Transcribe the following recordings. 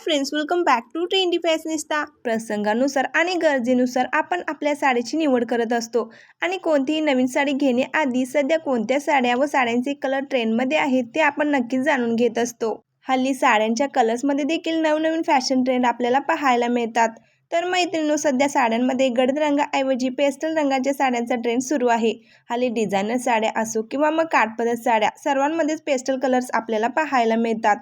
Friends welcome back to trendy fashionista प्रसंगानुसार आणि गरजेनुसार आपण आपल्या साडीची निवड करत असतो. आणि कोणतीही नवीन साडी घेण्याआधी सध्या कोणत्या साड्या व साड्यांचे कलर ट्रेंडमध्ये आहेत ते आपण नक्कीच जाणून घेत असतो. हल्ली साड्यांच्या कलर्समध्ये देखील नवनवीन फॅशन ट्रेंड आपल्याला पाहायला मिळतात. तर मैत्रिणींनो सध्या साड्यांमध्ये गडद रंगाऐवजी पेस्टल रंगाच्या साड्यांचा ट्रेंड सुरू आहे. हल्ली डिझायनर साड्या असो किंवा मग काठपदर साड्या सर्वांमध्येच पेस्टल कलर्स आपल्याला पाहायला मिळतात.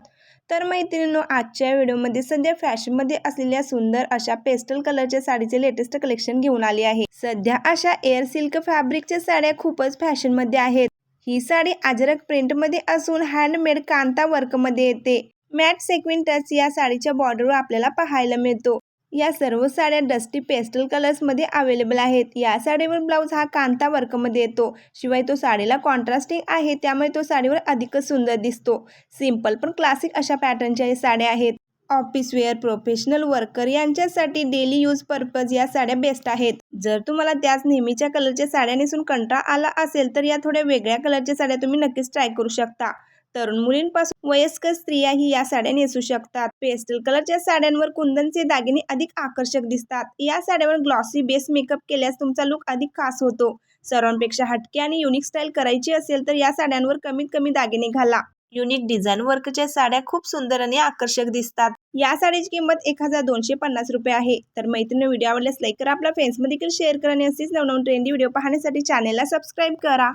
तर मैत्रिणींनो आजच्या व्हिडिओमध्ये सध्या फॅशनमध्ये असलेल्या सुंदर अशा पेस्टल कलरच्या साडीचे लेटेस्ट कलेक्शन घेऊन आली आहे. सध्या अशा एअर सिल्क फॅब्रिकच्या साड्या खूपच फॅशनमध्ये आहेत. ही साडी अजरक प्रिंटमध्ये असून हँडमेड कांता वर्कमध्ये येते. मॅट सेक्विन टच या साडीच्या बॉर्डरवर आपल्याला पाहायला मिळतो. या सर्व साड्या डस्टी पेस्टल कलर्समध्ये अवेलेबल आहेत. या साडीवर ब्लाऊज हा कांता वर्कमध्ये येतो. शिवाय तो साडीला कॉन्ट्रास्टिंग आहे त्यामुळे तो साडीवर अधिकच सुंदर दिसतो. सिंपल पण क्लासिक अशा पॅटर्नच्या या साड्या आहेत. ऑफिस वेअर प्रोफेशनल वर्कर यांच्यासाठी डेली यूज पर्पज या साड्या बेस्ट आहेत. जर तुम्हाला त्याच नेहमीच्या कलरच्या साड्या नेसून कंटाळा आला असेल तर या थोड्या वेगळ्या कलरच्या साड्या तुम्ही नक्कीच ट्राय करू शकता. तरुण मुलींपासून वयस्कर स्त्रियाही या साड्या नेसू शकतात. पेस्टल कलरच्या साड्यांवर कुंदनचे दागिने अधिक आकर्षक दिसतात. या साड्यावर ग्लॉसी बेस मेकअप केल्यास तुमचा लुक अधिक खास होतो. सर्वांपेक्षा हटके आणि युनिक स्टाईल करायची असेल तर या साड्यांवर कमीत कमी दागिने घाला. युनिक डिझाईन वर्कच्या साड्या खूप सुंदर आणि आकर्षक दिसतात. या साडीची किंमत एक हजार दोनशे पन्नास रुपये आहे. तर मैत्रिणी व्हिडिओ आवडल्यास लाईक करा. आपल्या फ्रेंड्समध्ये देखील शेअर करा आणि असेच नवनवीन ट्रेंडी व्हिडिओ पाहण्यासाठी चॅनेलला सबस्क्राईब करा.